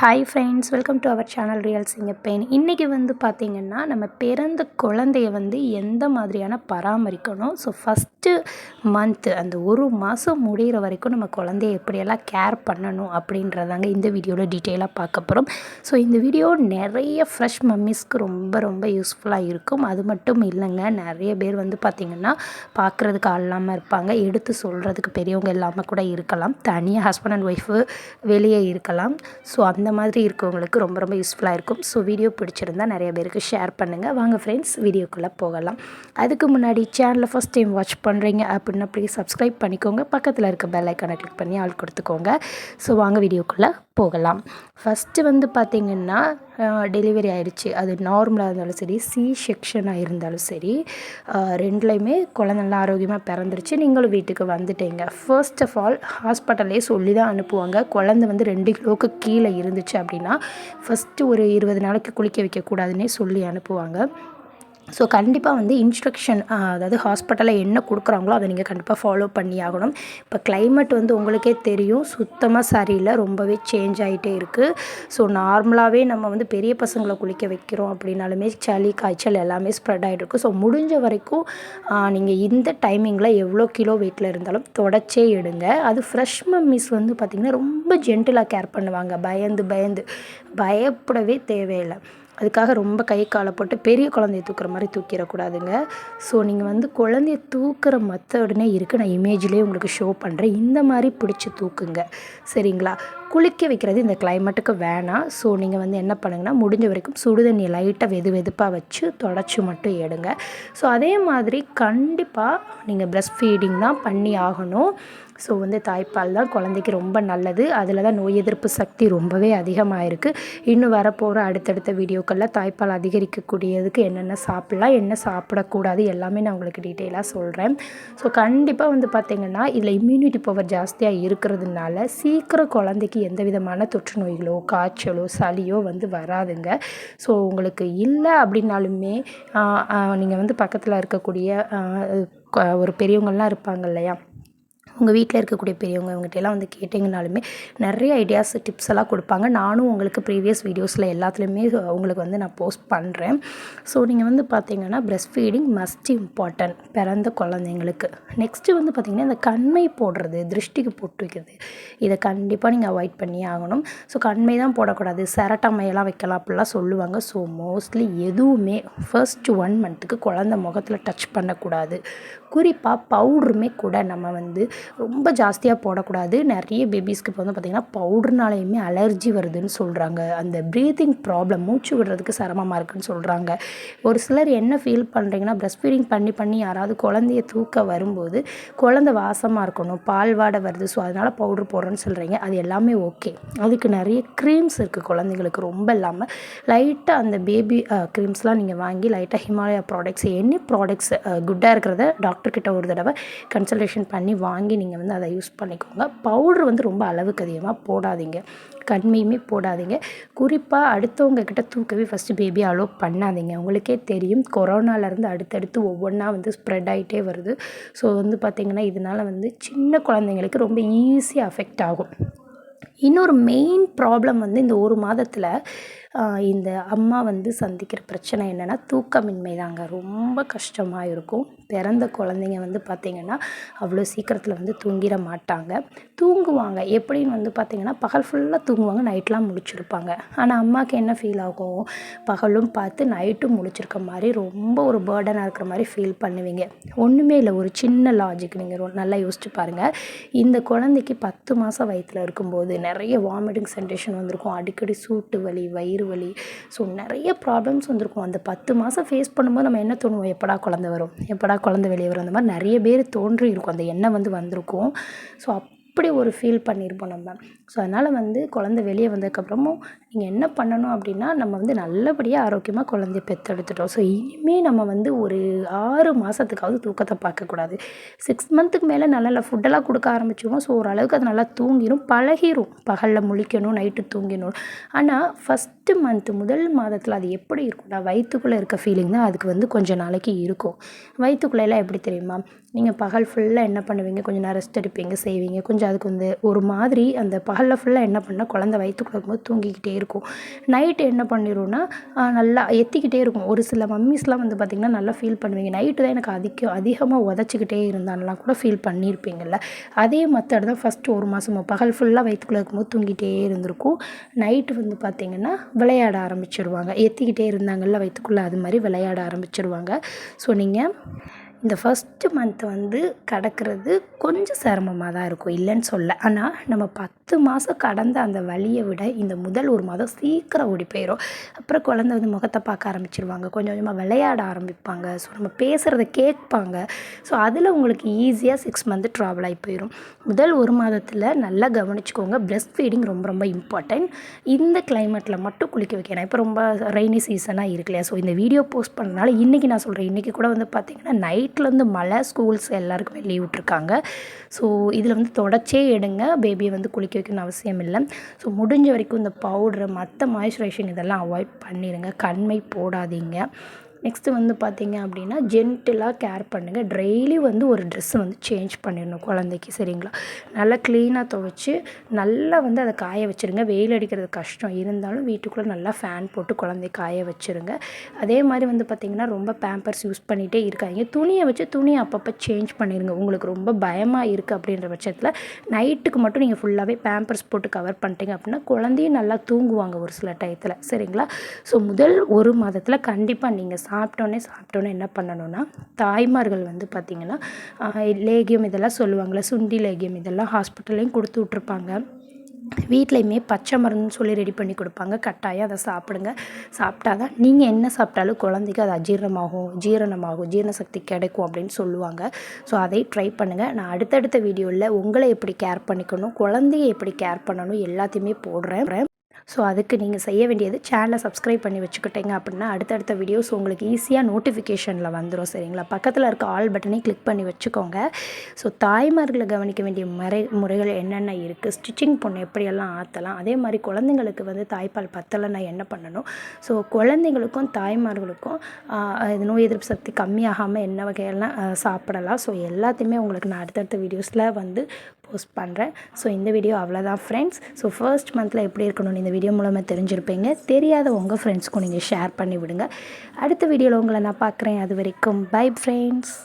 Hi friends welcome to our channel real சிங்க பெயின் இன்றைக்கி வந்து பார்த்திங்கன்னா நம்ம பிறந்த குழந்தைய வந்து எந்த மாதிரியான பராமரிக்கணும்? ஸோ ஃபஸ்ட்டு மந்த்து அந்த ஒரு மாதம் முடிகிற வரைக்கும் நம்ம குழந்தைய எப்படியெல்லாம் கேர் பண்ணணும் அப்படின்றதாங்க இந்த வீடியோவில் டீட்டெயிலாக பார்க்க போகிறோம் ஸோ இந்த வீடியோ நிறைய ஃப்ரெஷ் மம்மிஸ்க்கு ரொம்ப ரொம்ப யூஸ்ஃபுல்லாக இருக்கும். அது மட்டும் இல்லைங்க நிறைய பேர் வந்து பார்த்திங்கன்னா பார்க்குறதுக்கு ஆள் இல்லாமல் இருப்பாங்க. எடுத்து சொல்கிறதுக்கு பெரியவங்க இல்லாமல் கூட இருக்கலாம். தனியாக ஹஸ்பண்ட் அண்ட் ஒய்ஃபு வெளியே இருக்கலாம். ஸோ அந்த மாதிரி இருக்கவங்களுக்கு ரொம்ப ரொம்ப யூஸ்ஃபுல்லாக இருக்கும். ஸோ வீடியோ பிடிச்சிருந்தா நிறைய பேருக்கு ஷேர் பண்ணுங்கள் வாங்க ஃப்ரெண்ட்ஸ் வீடியோக்குள்ளே போகலாம். அதுக்கு முன்னாடி சேனலில் ஃபஸ்ட் டைம் வாட்ச் பண்ணுறீங்க அப்படின்னா ப்ளீஸ் சப்ஸ்கிரைப் பண்ணிக்கோங்க. பக்கத்தில் இருக்க பெல் ஐக்கானை கிளிக் பண்ணி ஆள் கொடுத்துக்கோங்க. ஸோ வாங்க வீடியோக்குள்ளே போகலாம். ஃபஸ்ட்டு வந்து பார்த்திங்கன்னா டெலிவரி ஆயிடுச்சு அது நார்மலாக இருந்தாலும் சரி சி செக்ஷனாக இருந்தாலும் சரி ரெண்டுலேயுமே குழந்த நல்லா ஆரோக்கியமாக பிறந்துருச்சு. நீங்களும் வீட்டுக்கு வந்துட்டீங்க. ஃபர்ஸ்ட் ஆஃப் ஆல் ஹாஸ்பிட்டல்லே சொல்லி தான் அனுப்புவாங்க. குழந்த வந்து ரெண்டு கிலோவுக்கு கீழே இருந்துச்சு அப்படின்னா ஃபஸ்ட்டு ஒரு இருபது நாளைக்கு குளிக்க வைக்கக்கூடாதுன்னே சொல்லி அனுப்புவாங்க. ஸோ கண்டிப்பாக வந்து இன்ஸ்ட்ரக்ஷன் அதாவது ஹாஸ்பிட்டலில் என்ன கொடுக்குறாங்களோ அதை நீங்கள் கண்டிப்பாக ஃபாலோ பண்ணி ஆகணும். இப்போ கிளைமேட் வந்து உங்களுக்கே தெரியும். சுத்தமாக சரியில்லை. ரொம்பவே சேஞ்ச் ஆகிட்டே இருக்குது ஸோ நார்மலாகவே நம்ம வந்து பெரிய பசங்களை குளிக்க வைக்கிறோம் அப்படின்னாலுமே சளி காய்ச்சல் எல்லாமே ஸ்ப்ரெட் ஆகிட்டு இருக்குது ஸோ முடிஞ்ச வரைக்கும் நீங்கள் இந்த டைமிங்கில் எவ்வளோ கிலோ வெயிட்டில் இருந்தாலும் தொடச்சே எடுங்க. அது ஃப்ரெஷ் மம்மிஸ் வந்து பார்த்திங்கன்னா ரொம்ப ஜென்டிலாக கேர் பண்ணுவாங்க. பயந்து பயந்து. பயப்படவே தேவையில்லை. அதுக்காக ரொம்ப கை காலை போட்டு பெரிய குழந்தைய தூக்குற மாதிரி தூக்கிடக்கூடாதுங்க. ஸோ நீங்கள் வந்து குழந்தைய தூக்குற மெத்தடுனே இருக்குது நான் இமேஜ்லேயே உங்களுக்கு ஷோ பண்ணுறேன் இந்த மாதிரி பிடிச்சி தூக்குங்க. சரிங்களா? குளிக்க வைக்கிறது இந்த கிளைமேட்டுக்கு வேணாம். ஸோ நீங்கள் வந்து என்ன பண்ணுங்கன்னா முடிஞ்ச வரைக்கும் சுடு தண்ணி லைட்டாக வெது வெதுப்பாக வச்சு தொடச்சி மட்டும் எடுங்க. ஸோ அதே மாதிரி கண்டிப்பாக நீங்கள் ப்ரெஸ்ட் ஃபீடிங் தான் பண்ணி ஆகணும். ஸோ வந்து தாய்ப்பால் தான் குழந்தைக்கு ரொம்ப நல்லது. அதில் தான் நோய் எதிர்ப்பு சக்தி ரொம்பவே அதிகமாக இருக்குது இன்னும் வரப்போகிற அடுத்தடுத்த வீடியோக்களில் தாய்ப்பால் அதிகரிக்கக்கூடியதுக்கு என்னென்ன சாப்பிட்லாம் என்ன சாப்பிடக்கூடாது எல்லாமே நான் உங்களுக்கு டீட்டெயிலாக சொல்கிறேன் ஸோ கண்டிப்பாக வந்து பார்த்திங்கன்னா இதில் இம்யூனிட்டி பவர் ஜாஸ்தியாக இருக்கிறதுனால சீக்கிரம் குழந்தைக்கு எந்த விதமான தொற்று நோய்களோ காய்ச்சலோ சளியோ வந்து வராதுங்க. ஸோ உங்களுக்கு இல்லை அப்படின்னாலுமே நீங்கள் வந்து பக்கத்தில் இருக்கக்கூடிய ஒரு பெரியவங்கள்லாம் இருப்பாங்க இல்லையா? உங்கள் வீட்டில் இருக்கக்கூடிய பெரியவங்க இவங்ககிட்டலாம் வந்து கேட்டிங்கனாலுமே நிறைய ஐடியாஸ் டிப்ஸ் எல்லாம் கொடுப்பாங்க. நானும் உங்களுக்கு ப்ரீவியஸ் வீடியோஸில் எல்லாத்துலேயுமே உங்களுக்கு வந்து நான் போஸ்ட் பண்ணுறேன் ஸோ நீங்கள் வந்து பார்த்தீங்கன்னா ப்ரெஸ்ட் ஃபீடிங் மஸ்ட் இம்பார்ட்டன்ட் பிறந்த குழந்தைங்களுக்கு. நெக்ஸ்ட்டு வந்து பார்த்திங்கன்னா இந்த கண்மை போடுறது திருஷ்டிக்கு போட்டு வைக்கிறது. இதை கண்டிப்பாக நீங்கள் அவாய்ட் பண்ணி ஆகணும். ஸோ கண்மை தான் போடக்கூடாது. செரட்டம்மையெல்லாம் வைக்கலாம் அப்படிலாம் சொல்லுவாங்க. ஸோ மோஸ்ட்லி எதுவுமே ஃபர்ஸ்ட் ஒன் மந்த்துக்கு குழந்த முகத்தில் டச் பண்ணக்கூடாது. குறிப்பாக பவுடருமே கூட நம்ம வந்து ரொம்ப ஜாஸ்தியாக போடக்கூடாது. நிறைய பேபிஸ்க்கு இப்போ வந்து பார்த்திங்கன்னா பவுடர்னாலையுமே அலர்ஜி வருதுன்னு சொல்கிறாங்க அந்த ப்ரீத்திங் ப்ராப்ளம் மூச்சு விடுறதுக்கு சிரமமாக இருக்குதுன்னு சொல்கிறாங்க ஒரு சிலர் என்ன ஃபீல் பண்ணுறீங்கன்னா ப்ரெஸ்ட் ஃபீடிங் பண்ணி பண்ணி யாராவது குழந்தைய தூக்க வரும்போது குழந்த வாசமாக இருக்கணும் பால் வாடை வருது. ஸோ அதனால் பவுட்ரு போடுறேன்னு சொல்கிறீங்க அது எல்லாமே ஓகே அதுக்கு நிறைய க்ரீம்ஸ் இருக்குது குழந்தைங்களுக்கு ரொம்ப இல்லாமல் லைட்டாக அந்த பேபி க்ரீம்ஸ்லாம் நீங்கள் வாங்கி லைட்டாக ஹிமாலயா ப்ராடக்ட்ஸ் எனி ப்ராடக்ட்ஸ் குட்டாக இருக்கிறத டாக்டர்கிட்ட ஒரு தடவை கன்சல்டேஷன் பண்ணி வாங்கி நீங்கள் வந்து அதை யூஸ் பண்ணிக்கோங்க. பவுட்ரு வந்து ரொம்ப அளவுக்கு அதிகமாக போடாதீங்க. கண்மையுமே போடாதீங்க. குறிப்பாக அடுத்தவங்க கிட்ட தூக்கவே ஃபஸ்ட்டு பேபி அலோவ் பண்ணாதீங்க. உங்களுக்கே தெரியும். கொரோனாலேருந்து அடுத்தடுத்து ஒவ்வொன்றா வந்து ஸ்ப்ரெட் ஆகிட்டே வருது. ஸோ வந்து பார்த்திங்கன்னா இதனால் வந்து சின்ன குழந்தைங்களுக்கு ரொம்ப ஈஸியாக அஃபெக்ட் ஆகும். இன்னொரு மெயின் ப்ராப்ளம் வந்து இந்த ஒரு மாதத்தில் இந்த அம்மா வந்து சந்திக்கிற பிரச்சனை என்னென்னா தூக்கமின்மை தாங்க ரொம்ப கஷ்டமாக இருக்கும் பிறந்த குழந்தைங்க வந்து பார்த்திங்கன்னா அவ்வளோ சீக்கிரத்தில் வந்து தூங்கிட மாட்டாங்க. தூங்குவாங்க. எப்படின்னு வந்து பார்த்திங்கன்னா பகல் ஃபுல்லாக தூங்குவாங்க. நைட்லாம் முழிச்சிருப்பாங்க. ஆனால் அம்மாவுக்கு என்ன ஃபீல் ஆகும்? பகலும் பார்த்து நைட்டும் முழிச்சிருக்க மாதிரி ரொம்ப ஒரு பேர்டனாக இருக்கிற மாதிரி ஃபீல் பண்ணுவீங்க. ஒன்றுமே இல்லை. ஒரு சின்ன லாஜிக் நீங்கள் நல்லா யோசிச்சு பாருங்கள் இந்த குழந்தைக்கு பத்து மாதம் வயிற்றில் இருக்கும்போது நிறைய வாமிட்டிங் சென்டேஷன் வந்திருக்கும். அடிக்கடி சூட்டு வலி வயிறு வயிறு வலி. ஸோ நிறைய ப்ராப்ளம்ஸ் வந்திருக்கும். அந்த பத்து மாதம் ஃபேஸ் பண்ணும்போது நம்ம என்ன தோணுவோம்? எப்படா குழந்த வரும்? எப்படா குழந்த வெளியே வரும்? அந்த மாதிரி நிறைய பேர் தோன்றி இருக்கும் அந்த எண்ணம் வந்து வந்திருக்கும். ஸோ அப்படி ஒரு ஃபீல் பண்ணியிருப்போம் நம்ம. ஸோ அதனால் வந்து குழந்த வெளியே வந்ததுக்கப்புறமும் நீங்கள் என்ன பண்ணணும் அப்படின்னா நம்ம வந்து நல்லபடியாக ஆரோக்கியமாக குழந்தைய பெற்றெடுத்துட்டோம் ஸோ இனிமேல் நம்ம வந்து ஒரு ஆறு மாதத்துக்காவது தூக்கத்தை பார்க்கக்கூடாது. சிக்ஸ் மந்த்துக்கு மேலே நல்ல நல்ல ஃபுட்டெல்லாம் கொடுக்க ஆரம்பிச்சிடுவோம் ஸோ ஓரளவுக்கு அது நல்லா தூங்கிடும் பழகிரும். பகலில் முழிக்கணும் நைட்டு தூங்கிடணும். ஆனால் ஃபஸ்ட்டு மந்த்து முதல் மாதத்தில் அது எப்படி இருக்கும்னா வயிற்றுக்குள்ளே இருக்க ஃபீலிங் தான் அதுக்கு வந்து கொஞ்சம் நாளைக்கு இருக்கும். வயிற்றுக்குள்ளெல்லாம் எப்படி தெரியுமா? நீங்கள் பகல் ஃபுல்லாக என்ன பண்ணுவீங்க? கொஞ்சம் நேரம் ரெஸ்ட் எடுப்பீங்க செய்வீங்க. கொஞ்சம் அதுக்கு வந்து ஒரு மாதிரி அந்த பகலில் ஃபுல்லாக என்ன பண்ணால் குழந்த வயிற்றுக்குள்ள இருக்கும்போது தூங்கிக்கிட்டே இருக்கும். நைட்டு என்ன பண்ணிடும்னா நல்லா எத்திக்கிட்டே இருக்கும். ஒரு சில மம்மிஸ்லாம் வந்து பார்த்திங்கன்னா நல்லா ஃபீல் பண்ணுவீங்க. நைட்டு தான் எனக்கு அதிகம் அதிகமாக உதச்சிக்கிட்டே இருந்தான்லாம் கூட ஃபீல் பண்ணியிருப்பீங்கள்ல அதே மெத்தட் தான் ஃபஸ்ட்டு ஒரு மாதம் பகல் ஃபுல்லாக வயிற்றுக்குள்ளே இருக்கும்போது தூங்கிட்டே இருந்திருக்கும். நைட்டு வந்து பார்த்திங்கன்னா விளையாட ஆரம்பிச்சிடுவாங்க எத்திக்கிட்டே இருந்தாங்கல்ல வயிற்றுக்குள்ளே அது மாதிரி விளையாட ஆரம்பிச்சிடுவாங்க ஸோ நீங்கள் இந்த ஃபஸ்ட்டு மந்த் வந்து கடக்கிறது கொஞ்சம் சிரமமாக தான் இருக்கும் இல்லைன்னு சொல்ல. ஆனால் நம்ம பத்து மாதம் கடந்த அந்த வலியை விட இந்த முதல் ஒரு மாதம் சீக்கிரம் ஓடி போயிடும் அப்புறம் குழந்தை வந்து முகத்தை பார்க்க ஆரம்பிச்சிருவாங்க கொஞ்சம் கொஞ்சமாக விளையாட ஆரம்பிப்பாங்க ஸோ நம்ம பேசுகிறத கேட்பாங்க. ஸோ அதில் உங்களுக்கு ஈஸியாக சிக்ஸ் மந்த்து ட்ராவல் ஆகி போயிடும் முதல் ஒரு மாதத்தில் நல்லா கவனிச்சுக்கோங்க பிரெஸ்ட் ஃபீடிங் ரொம்ப ரொம்ப இம்பார்ட்டன்ட் இந்த கிளைமேட்டில் மட்டும் குளிக்க வைக்கணும். இப்போ ரொம்ப ரெய்னி சீசனாக இருக்கு இல்லையா? ஸோ இந்த வீடியோ போஸ்ட் பண்ணனால இன்றைக்கி நான் சொல்கிறேன் இன்றைக்கி கூட வந்து பார்த்திங்கன்னா நைட் வீட்டிலேருந்து மழை ஸ்கூல்ஸ் எல்லாருக்குமே லீவ் விட்ருக்காங்க ஸோ இதில் வந்து தொடச்சே எடுங்க. பேபியை வந்து குளிக்க வைக்கணும்னு அவசியம் இல்லை. ஸோ முடிஞ்ச வரைக்கும் இந்த பவுட்ரு மற்ற மாய்ஸ்சரைசிங் இதெல்லாம் அவாய்ட் பண்ணிடுங்க கண்மை போடாதீங்க. நெக்ஸ்ட்டு வந்து பார்த்தீங்க அப்படின்னா ஜென்டிலாக கேர் பண்ணுங்கள் டெய்லி வந்து ஒரு ட்ரெஸ்ஸை வந்து சேஞ்ச் பண்ணிடணும் குழந்தைக்கு சரிங்களா? நல்லா க்ளீனாக துவைச்சி நல்லா வந்து அதை காய வச்சுருங்க. வெயில் அடிக்கிறது கஷ்டம். இருந்தாலும் வீட்டுக்குள்ளே நல்லா ஃபேன் போட்டு குழந்தைய காய வச்சுருங்க. அதே மாதிரி வந்து பார்த்திங்கன்னா ரொம்ப பேம்பர்ஸ் யூஸ் பண்ணிகிட்டே இருக்காங்க துணியை வச்சு துணியை அப்பப்போ சேஞ்ச் பண்ணிடுங்க உங்களுக்கு ரொம்ப பயமாக இருக்குது அப்படின்ற பட்சத்தில் நைட்டுக்கு மட்டும் நீங்கள் ஃபுல்லாகவே பேம்பர்ஸ் போட்டு கவர் பண்ணிட்டீங்க அப்படின்னா குழந்தையும் நல்லா தூங்குவாங்க ஒரு சில டயத்தில் சரிங்களா? ஸோ முதல் ஒரு மாதத்தில் கண்டிப்பாக நீங்கள் சாப்பிட்டோன்னே சாப்பிட்டோன்னே என்ன பண்ணணும்னா தாய்மார்கள் வந்து பார்த்திங்கன்னா லேகியம் இதெல்லாம் சொல்லுவாங்கள்ல சுண்டி லேகியம் இதெல்லாம் ஹாஸ்பிட்டல்லையும் கொடுத்து விட்ருப்பாங்க வீட்லேயுமே பச்சை மருந்துன்னு சொல்லி ரெடி பண்ணி கொடுப்பாங்க. கட்டாயம் அதை சாப்பிடுங்க. சாப்பிட்டா தான் நீங்கள் என்ன சாப்பிட்டாலும் குழந்தைக்கு அது அஜீரணமாகும் ஜீரணமாகும் ஜீரண சக்தி கிடைக்கும் அப்படின்னு சொல்லுவாங்க. ஸோ அதை ட்ரை பண்ணுங்கள் நான் அடுத்தடுத்த வீடியோவில் உங்களை எப்படி கேர் பண்ணிக்கணும் குழந்தைய எப்படி கேர் பண்ணணும் எல்லாத்தையுமே போடுறேன். ஸோ அதுக்கு நீங்கள் செய்ய வேண்டியது சேனலை சப்ஸ்கிரைப் பண்ணி வச்சுக்கிட்டீங்க அப்படின்னா அடுத்தடுத்த வீடியோஸ் உங்களுக்கு ஈஸியாக நோட்டிஃபிகேஷனில் வந்துடும் சரிங்களா? பக்கத்தில் இருக்க ஆல் பட்டனை கிளிக் பண்ணி வச்சுக்கோங்க. ஸோ தாய்மார்களை கவனிக்க வேண்டிய முறை முறைகள் என்னென்ன இருக்குது ஸ்டிச்சிங் பொண்ணு எப்படியெல்லாம் ஆற்றலாம் அதே மாதிரி குழந்தைங்களுக்கு வந்து தாய்ப்பால் பத்தலைன்னா என்ன பண்ணணும்? ஸோ குழந்தைங்களுக்கும் தாய்மார்களுக்கும் இது நோய் எதிர்ப்பு சக்தி கம்மியாகாமல் என்ன வகையெல்லாம் சாப்பிடலாம்? ஸோ எல்லாத்தையுமே உங்களுக்கு நான் அடுத்தடுத்த வீடியோஸில் வந்து போஸ்ட் பண்ணுறேன் ஸோ இந்த வீடியோ அவ்வளோதான் ஃப்ரெண்ட்ஸ் ஸோ ஃபர்ஸ்ட் மந்தில் எப்படி இருக்கணும்னு இந்த வீடியோ மூலமாக தெரிஞ்சிருப்பீங்க. தெரியாத உங்கள் ஃப்ரெண்ட்ஸ்க்கும் நீங்கள் ஷேர் பண்ணி விடுங்க அடுத்த வீடியோவில் உங்களை நான் பார்க்குறேன். அது வரைக்கும் பை ஃப்ரெண்ட்ஸ்